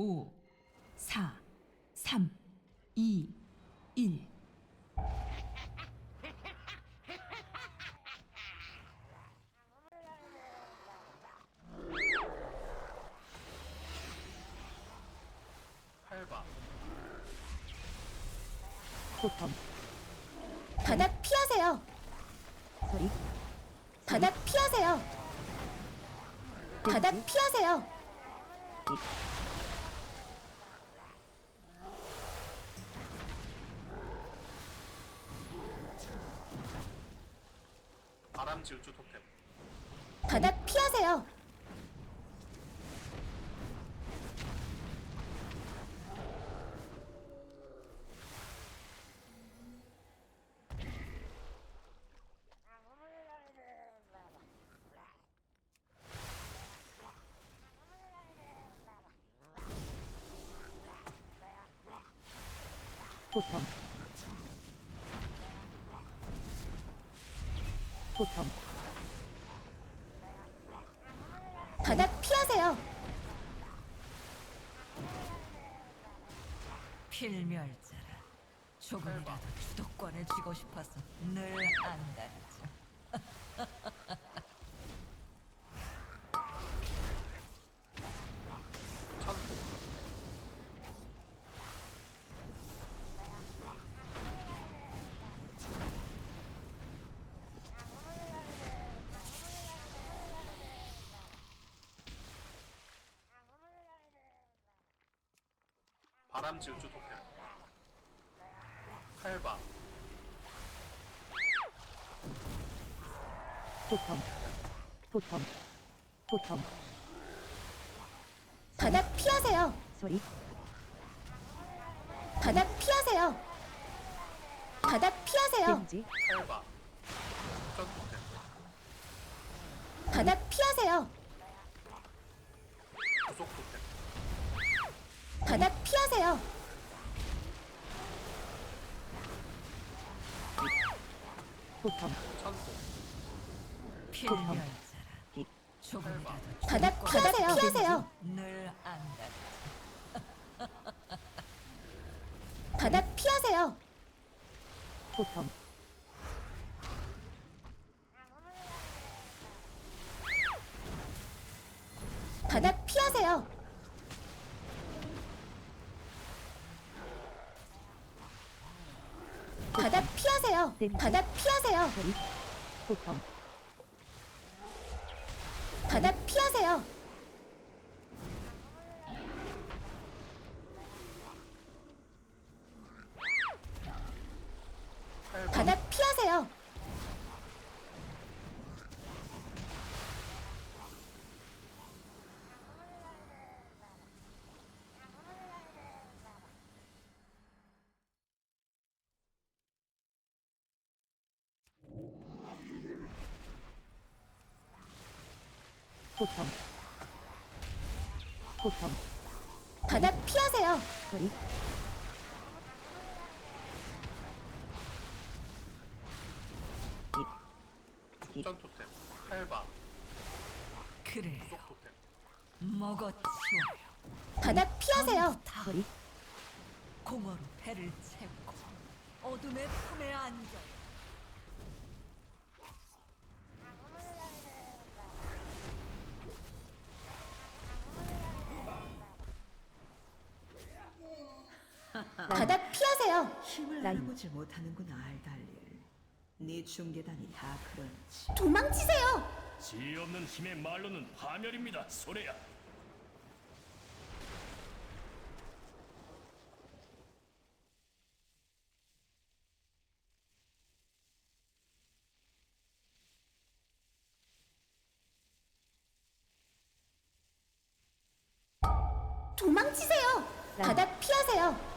5, 4, 3, 2, 1. 팔바 포텀 바닥 피하세요. 소리 바닥 피하세요. 바닥 피하세요. 바람 질주 토템 바닥 피하세요. 포텀 포텀 바닥 피하세요. 필멸자라. 조금이라도 주도권을 쥐고 싶어서 늘 안달하죠. 천포 바람 질주 토템 팔바. 포텀 포텀 포텀 바닥 피하세요. 소리. 바닥 피하세요. 바닥 피하세요. 전 토템 바닥 피하세요. 구속 토템 바닥 피하세요. 조금이라도 바닥 피하세요. 피하세요. 늘 바닥 피하세요. 바닥 피하세요. 바닥 피하세요. 바닥 피하세요. 팔바 바닥 피하세요. 포텀 포텀 바닥 피하세요. 소리 기전 토템 팔바 그래요. 구속 토템 먹어치워요. 바닥 피하세요. 다 소리 공허로 배를 채우고 어둠의 품에 안겨. 바닥 피하세요. 힘을 라인. 알아보지 못하는구나 알달릴 네 중계단이 다 그렇지 도망치세요. 지혜 없는 힘의 말로는 파멸입니다, 소래야. 도망치세요. 바닥 피하세요.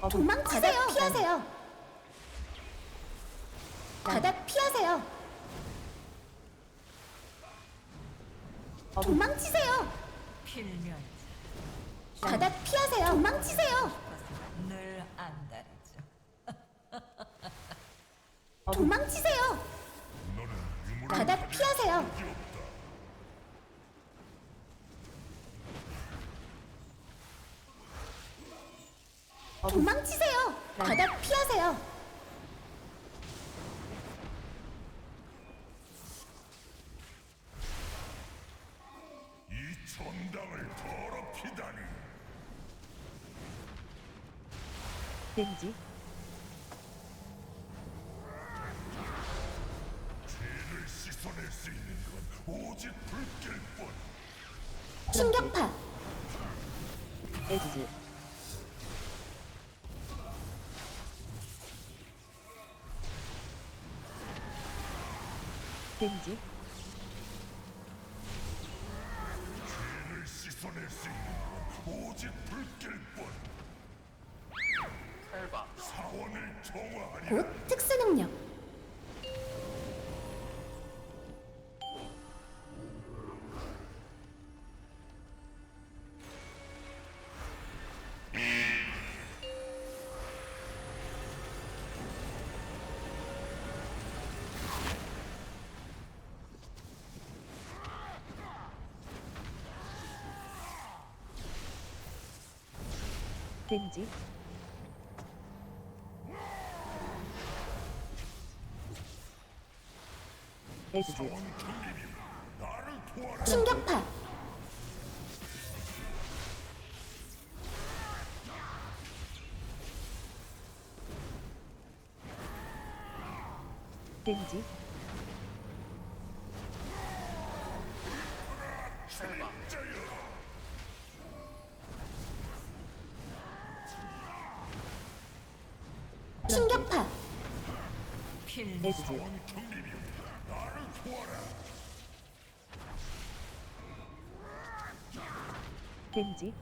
어둠 도망치세요. 피하세요. 바닥 피하세요. 어둠 도망치세요. 필멸자 바닥 피하세요. 도망치세요. 늘 안달하죠. 도망치세요. 바닥 피하세요. 도망치세요. 바닥 피하세요. 이 전당을 더럽히다니 겐지 죄를 씻어낼 수 있는 건 오직 불길뿐 충격파. 에즈 죄를 씻어낼 수 있는 건 오직 불길뿐 칼바. 사원을 정화하리 곧 나를 도와라. 충격파. 겐지 도와라 겐지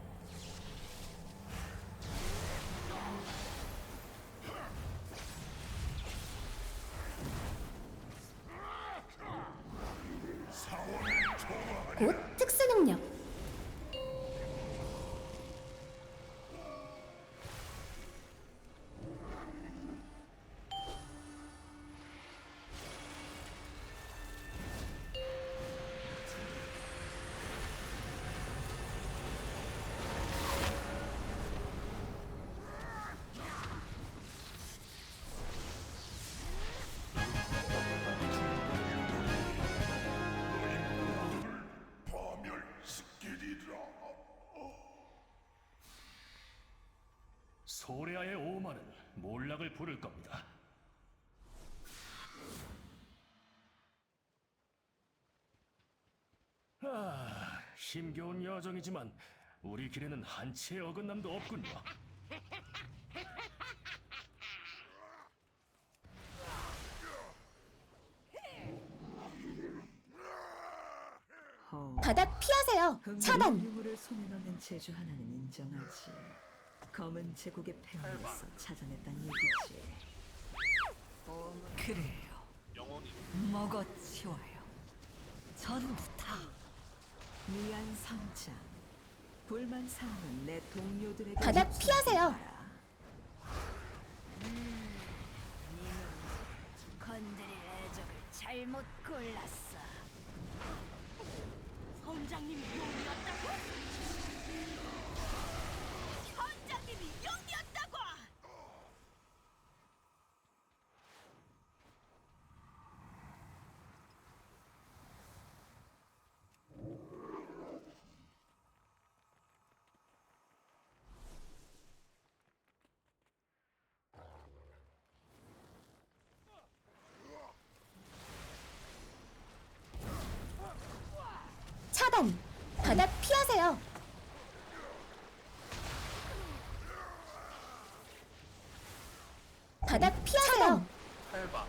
아, 힘겨운 여정이지만 우리 길에는 한치의 어긋남도 없군요. 허. 바닥 피하세요. 차단. 유물을 손에 넣는 재주 하나는 인정하지. 검은 제국의 폐허에서 찾아냈단 얘기지. 그래요. 먹어치워요. 전부 다 미안 성장. 불만 사항은 내 동료들에게 바닥 피하세요. 마라. 건드릴 애적을 잘못 골랐어. 선장님이 용이었다고? 선장님이 용이었다고! 차단. 바닥 피하세요. 바닥 피하세요. 칼바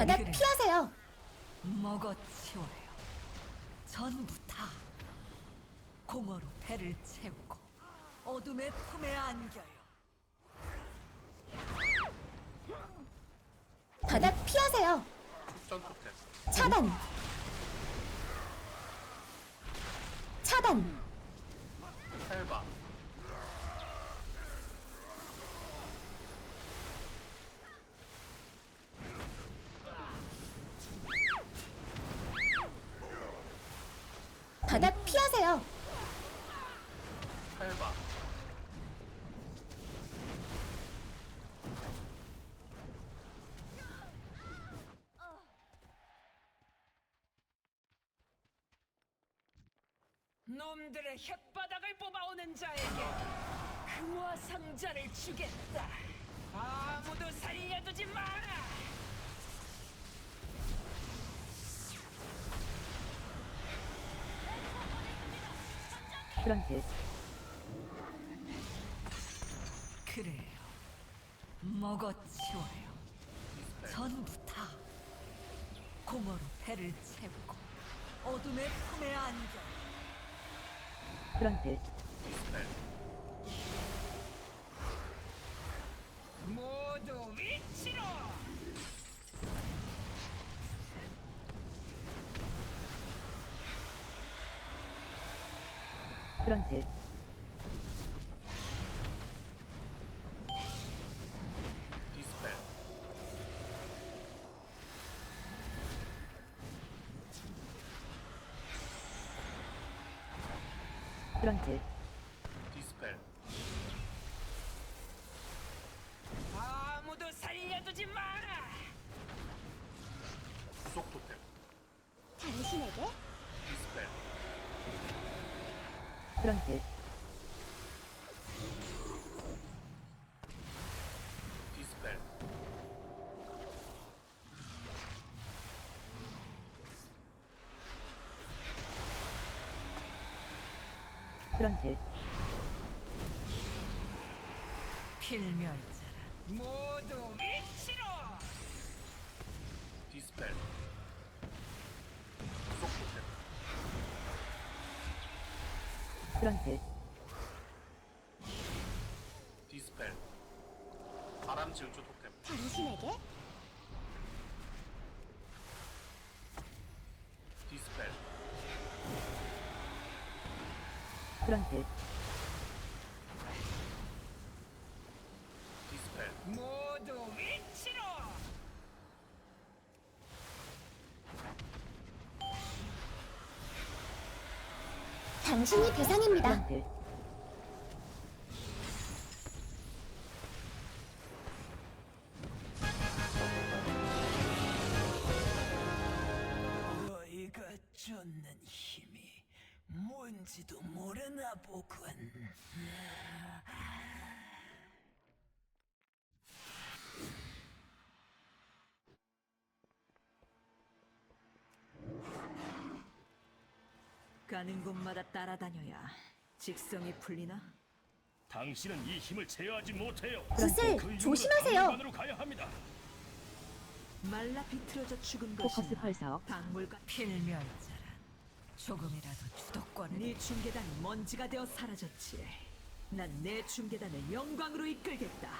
바닥 피하세요. 먹어 치워요. 전부 다 공허로 배를 채우고 어둠의 품에 안겨요. 바닥 피하세요. 차단. 차단. 탈바. 놈들의 혓바닥을 뽑아오는 자에게 금화 상자를 주겠다. 아무도 살려두지 마라. 프런트 그래요. 먹어 치워요. 전부 다 공허로 배를 채우고 어둠의 품에 안겨 프런트. 모두 위치로. 프런트 프런트 디스펠. 아무도 살려두지 마라. 구속 토템. 당신에게 디스펠. 프런트 디스펠. 프런트 필멸자라 모두 위치로. 디스펠. 프런트 디스펠. 바람 질주 토템. 당신에게 디스펠. 프런트 디스펠. 모두 위치로. 당신이 대상입니다. 프런트 가는 곳마다 따라다녀야 직성이 풀리나? 당신은 이 힘을 제어하지 못해요. 구슬 그 조심하세요. 박물관으로 가야 합니다. 말라 비틀어져 죽은 포커스 것이나 활성 박물관 필멸자란 조금이라도 주도권을 네 중계단이 먼지가 되어 사라졌지. 난 내 중계단을 영광으로 이끌겠다.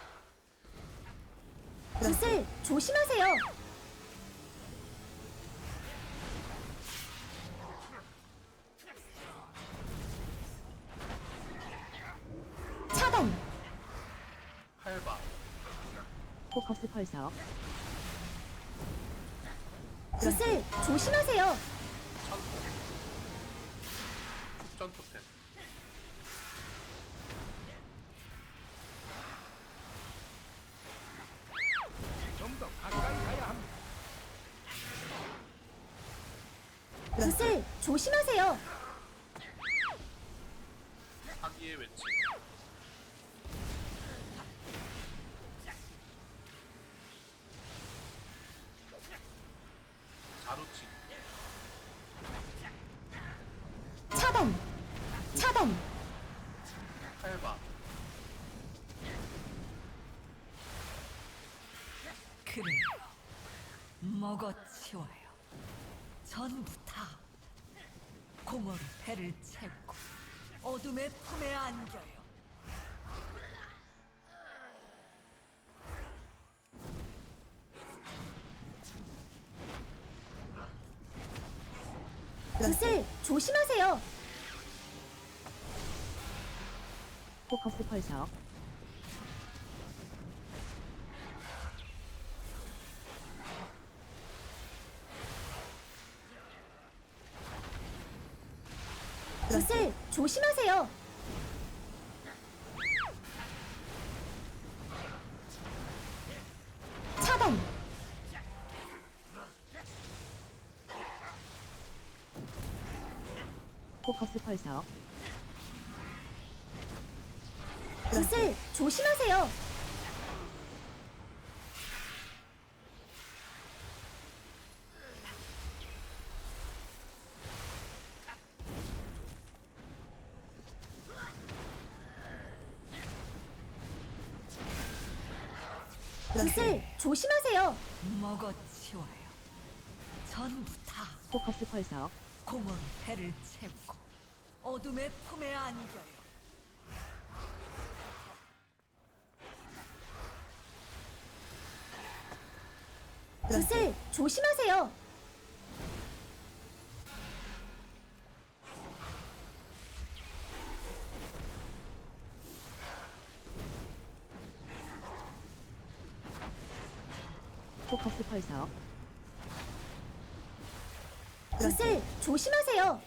구슬 조심하세요. 포커스 활성 구슬 조심하세요. 토템. 구 먹어치워요. 전부 다 공허로 배를 채고 어둠의 품에 안겨요. 구슬 조심하세요. 포커스 펄석 조심하세요. 차단 포커스 펄석 구슬 조심하세요. 구슬 조심하세요. 먹어 치워요. 전부 다 포커스 펄석 공허로 배를 채우고 어둠의 품에 안겨요. 구슬 조심하세요. 포커스 펄석 구슬 조심하세요.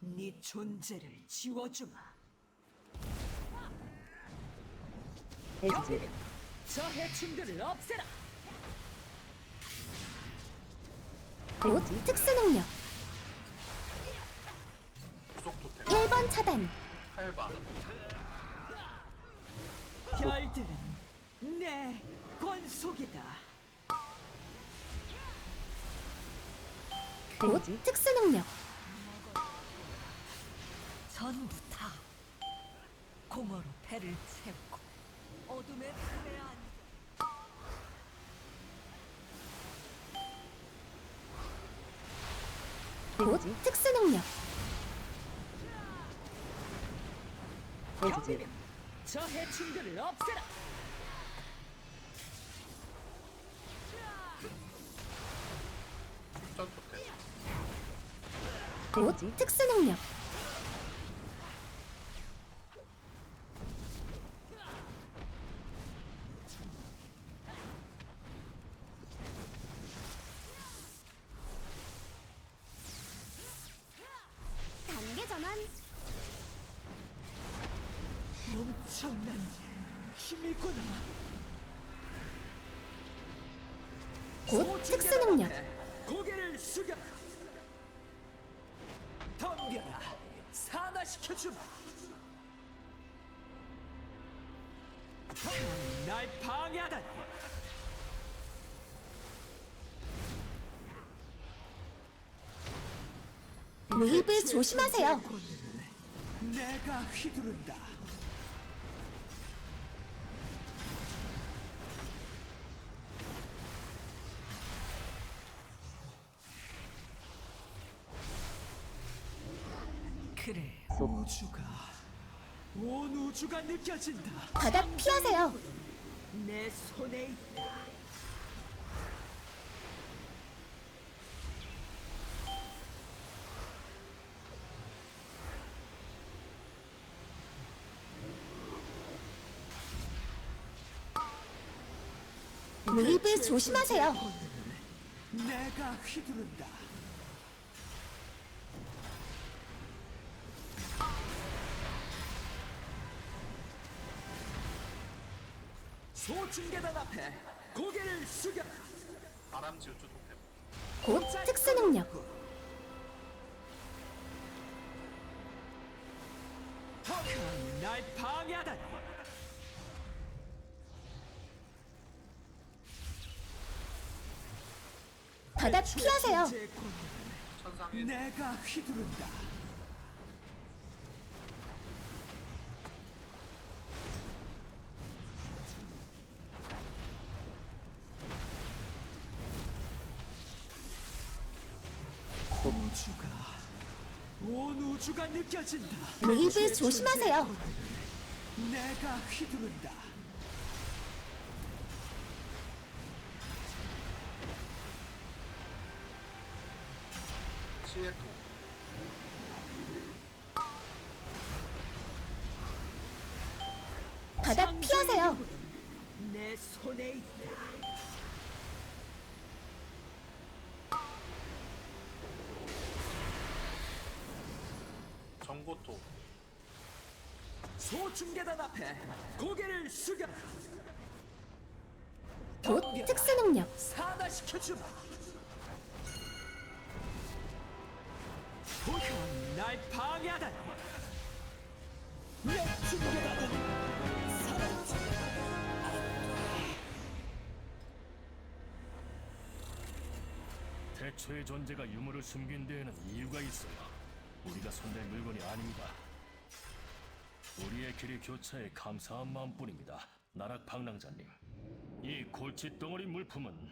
네 존재를 지워주마. 저 해충들을 없애라. 곧 특수 능력 1번 차단 칼바 별들은 내 권속이다. 곧 특수 능력 전부 다 공허로 배를 채우고 어둠의 품에 안겨. 곧 특수 능력 에이즈 저 해충들을 없애라. 곧 특수 능력 곧 특수 능력 고개를 숙여. 덤벼라. 산화시켜주마. 날 방해하다니. 웨이브 조심하세요 내가 휘두른다. 우주가 온 우주가 느껴진다. 바닥 피하세요 내 손에 있다. 웨이브 조심하세요 내가 휘두른다. 소중계단 앞에 고개를 숙여라. 바람 질주 토템 곧 특수 능력 헉, 날 방해하다니. 바닥 피하세요 제 내가 휘두른다. 온 우주가 느껴진다. 웨이브 조심하세요 내가 휘두른다. 시에토 바닥 피하세요. 내 손에 있다. 정고토 소중계단 앞에 고개를 숙여라. 돛 특수 능력. 사다시켜주마. 고형 날 방해하다니. 내 중계단은 사라져. 대초의 존재가 유물을 숨긴 데에는 이유가 있어요. 우리가 손댈 물건이 아닙니다. 우리의 길이 교차에 감사한 마음뿐입니다. 나락 방랑자님. 이 골칫덩어리 물품은